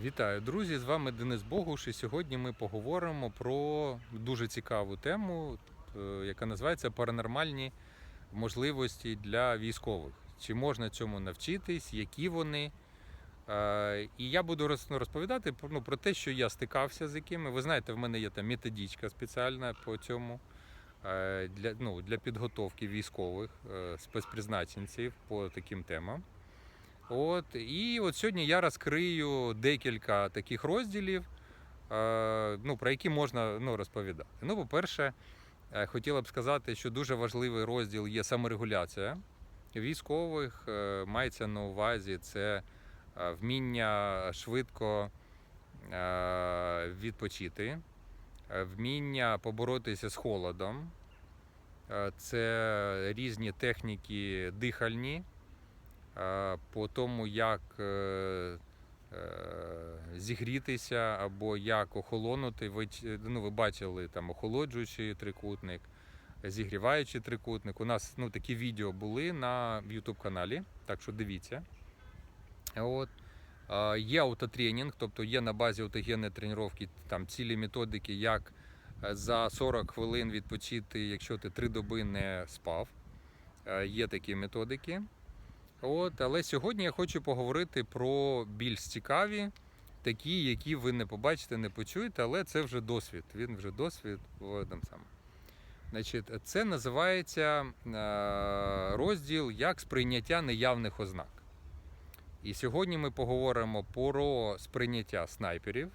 Вітаю, друзі! З вами Денис Богуш, і сьогодні ми поговоримо про дуже цікаву тему, е, яка називається паранормальні можливості для військових. Чи можна цьому навчитись, які вони? Е, І я буду ну, розповідати ну, про те, що я стикався з якими. Ви знаєте, в мене є там методичка спеціальна по цьому е, для, ну, для підготовки військових спецпризначенців по таким темам. От, і от сьогодні я розкрию декілька таких розділів, е, ну, про які можна ну, розповідати. Ну, по-перше, е, хотіла б сказати, що дуже важливий розділ є саморегуляція військових. Е, Мається на увазі це вміння швидко відпочити, вміння поборотися з холодом. Це різні техніки дихальні по тому, як е, е, зігрітися або як охолонути. Ви, ну, ви бачили там охолоджуючий трикутник, зігріваючий трикутник. У нас ну, такі відео були на YouTube каналі, так що дивіться. От. Е, Є автотренінг, тобто є на базі автогенної тренування цілі методики, як е, за 40 хвилин відпочити, якщо ти три доби не спав. Е, Є такі методики. От, але сьогодні я хочу поговорити про більш цікаві, такі, які ви не побачите, не почуєте, але це вже досвід. Він вже досвід там сам. Значить, це називається е, розділ як сприйняття неявних ознак. І сьогодні ми поговоримо про сприйняття снайперів,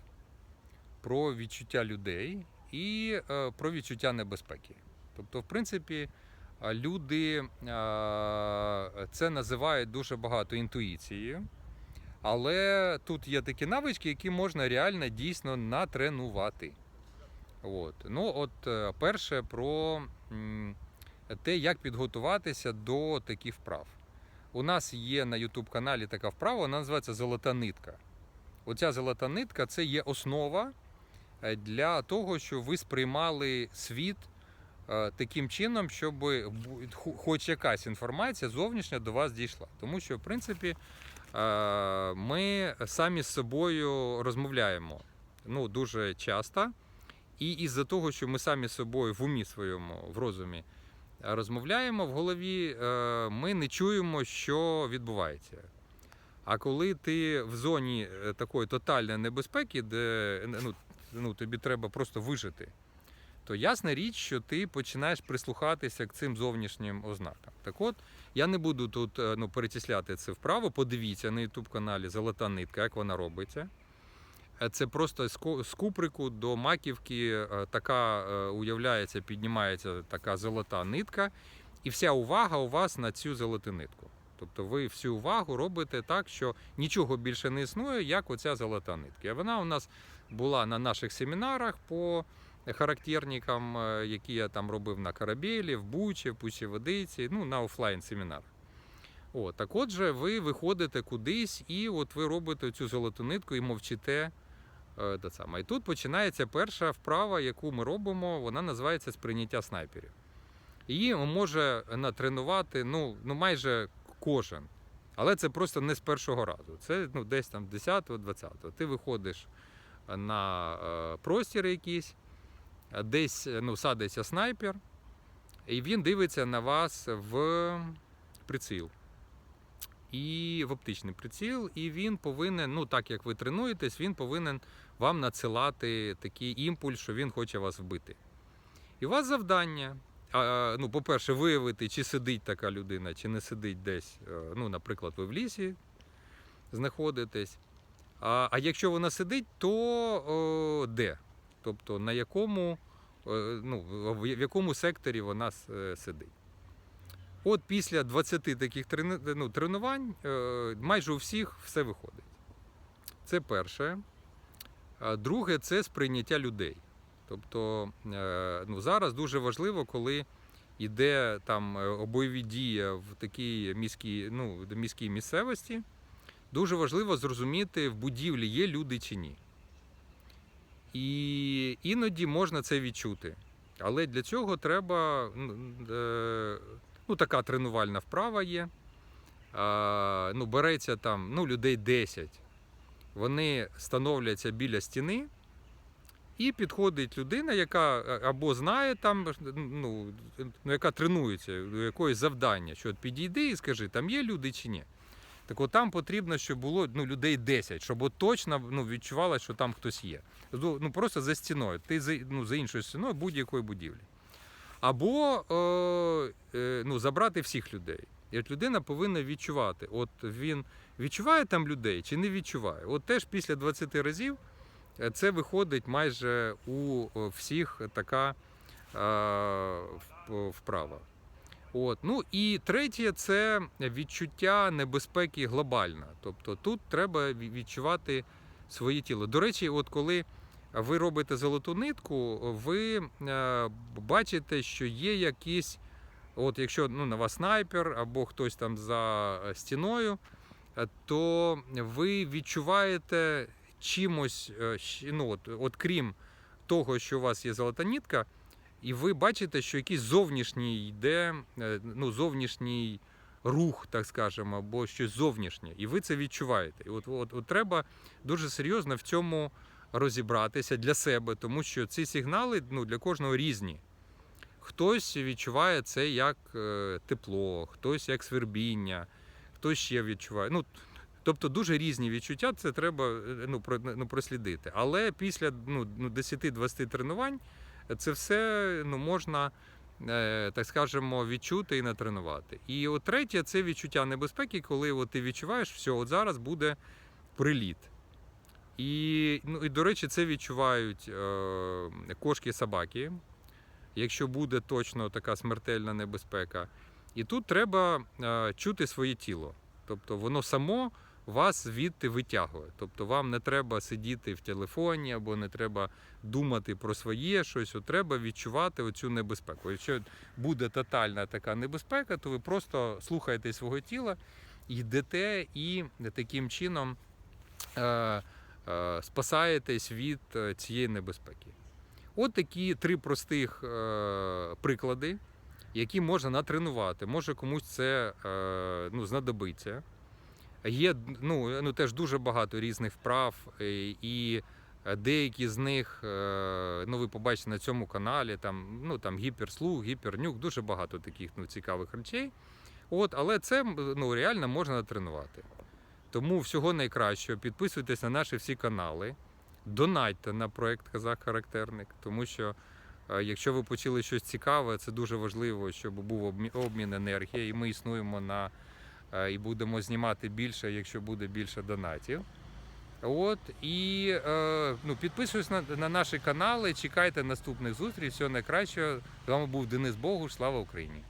про відчуття людей і е, про відчуття небезпеки. Тобто, в принципі, Люди це називають дуже багато інтуїцією, але тут є такі навички, які можна реально дійсно натренувати. От. Ну, от е, перше про те, як підготуватися до таких вправ. У нас є на YouTube каналі така вправа, вона називається Золота нитка. Оця золота нитка це є основа е, для того, щоб ви сприймали світ таким чином, щоб хоч якась інформація зовнішня до вас дійшла. Тому що, в принципі, е, ми самі з собою розмовляємо ну, дуже часто. І із-за того, що ми самі з собою в умі своєму, в розумі е, розмовляємо в голові, е, ми не чуємо, що відбувається. А коли ти в зоні е, такої тотальної небезпеки, де е, ну, ну, тобі треба просто вижити, то ясна річ, що ти починаєш прислухатися к цим зовнішнім ознакам. Так от, я не буду тут е, ну, перечисляти це вправо. Подивіться на youtube каналі Золота нитка, як вона робиться. Е, Це просто з куприку до маківки е, така уявляється, піднімається така золота нитка, і вся увага у вас на цю золоту нитку. Тобто ви всю увагу робите так, що нічого більше не існує, як оця золота нитка. І вона у нас була на наших семінарах по характерникам, е, які я там робив на Карабелі, в Бучі, в Пучі Водиці, ну на офлайн семінарах. О, так отже, ви виходите кудись, і от ви робите цю золоту нитку і мовчите. е, те саме. І тут починається перша вправа, яку ми робимо, вона називається сприйняття снайперів. Її може натренувати ну, ну, майже кожен. Але це просто не з першого разу. Це ну, десь там 10-20. Ти виходиш на е, простір якийсь, десь ну, садиться снайпер, і він дивиться на вас в приціл. І в оптичний приціл, і він повинен, ну так як ви тренуєтесь, він повинен вам надсилати такий імпульс, що він хоче вас вбити. І у вас завдання. Ну, по-перше, виявити, чи сидить така людина, чи не сидить десь. е, Ну, наприклад, ви в лісі знаходитесь. А, якщо вона сидить, то де? Тобто на якому, ну, в якому секторі вона е, сидить. От після 20 таких ну, тренувань е, майже у всіх все виходить. Це перше. Друге це сприйняття людей. Тобто е, ну, зараз дуже важливо, коли йде там е, бойові дії в такій міській, ну, міській місцевості, дуже важливо зрозуміти, в будівлі є люди чи ні. І іноді можна це відчути. Але для цього треба ну, е, ну, така тренувальна вправа є. Ну, береться там ну, людей 10. вони становляться біля стіни, і підходить людина, яка е, або знає там, ну, ну, яка тренується до якогось завдання, що підійди і скажи, там є люди чи ні. Так от там потрібно, щоб було ну, людей 10, щоб от точно ну, відчувала, що там хтось є. Ну ну, просто за стіною, ти за, ну, за іншою стіною будь-якої будівлі. Або е, е, ну, забрати всіх людей. І от людина повинна відчувати, от він відчуває там людей чи не відчуває. От теж після 20 разів е, це виходить майже у е, всіх така е, вправа. От. Ну і третє це відчуття небезпеки глобальна. Тобто тут треба відчувати своє тіло. До речі, от коли ви робите золоту нитку, ви е, бачите, що є якісь, от якщо ну, на вас снайпер або хтось там за стіною, то ви відчуваєте чимось, е, ну, от, от крім того, що у вас є золота нитка, і ви бачите, що якийсь зовнішній йде, е, ну, зовнішній рух, так скажемо, або щось зовнішнє, і ви це відчуваєте. І от, от, от треба дуже серйозно в цьому розібратися для себе, тому що ці сигнали ну, для кожного різні. Хтось відчуває це як е, тепло, хтось як свербіння, хтось ще відчуває. Ну, тобто дуже різні відчуття, це треба е, ну, ну, прослідити. Але після ну, ну, 10-20 тренувань це все ну, можна, е, так скажемо, відчути і натренувати. І от третє це відчуття небезпеки, коли от ти відчуваєш, все, от зараз буде приліт. І, ну, і до речі, це відчувають е, кошки-собаки, якщо буде точно така смертельна небезпека. І тут треба е, чути своє тіло. Тобто воно само вас звідти витягує. Тобто вам не треба сидіти в телефоні або не треба думати про своє щось, треба відчувати оцю небезпеку. Якщо буде тотальна така небезпека, то ви просто слухаєте свого тіла, йдете і таким чином е, е, спасаєтесь від е, цієї небезпеки. От такі три простих е, приклади, які можна натренувати. Може комусь це е, ну, знадобиться. Є ну, ну, теж дуже багато різних вправ, е, і деякі з них е, ну, ви побачите на цьому каналі, там, ну, там гіперслух, гіпернюк, дуже багато таких ну, цікавих речей. От, але це ну, реально можна натренувати. Тому всього найкращого. Підписуйтесь на наші всі канали, донатьте на проект Казак Характерник, тому що е, якщо ви почули щось цікаве, це дуже важливо, щоб був обмін енергії, і ми існуємо на е, і будемо знімати більше, якщо буде більше донатів. От і е, ну, підписуйтесь на, на наші канали, чекайте наступних зустрічей. Всього найкращого. З вами був Денис Богуш. Слава Україні!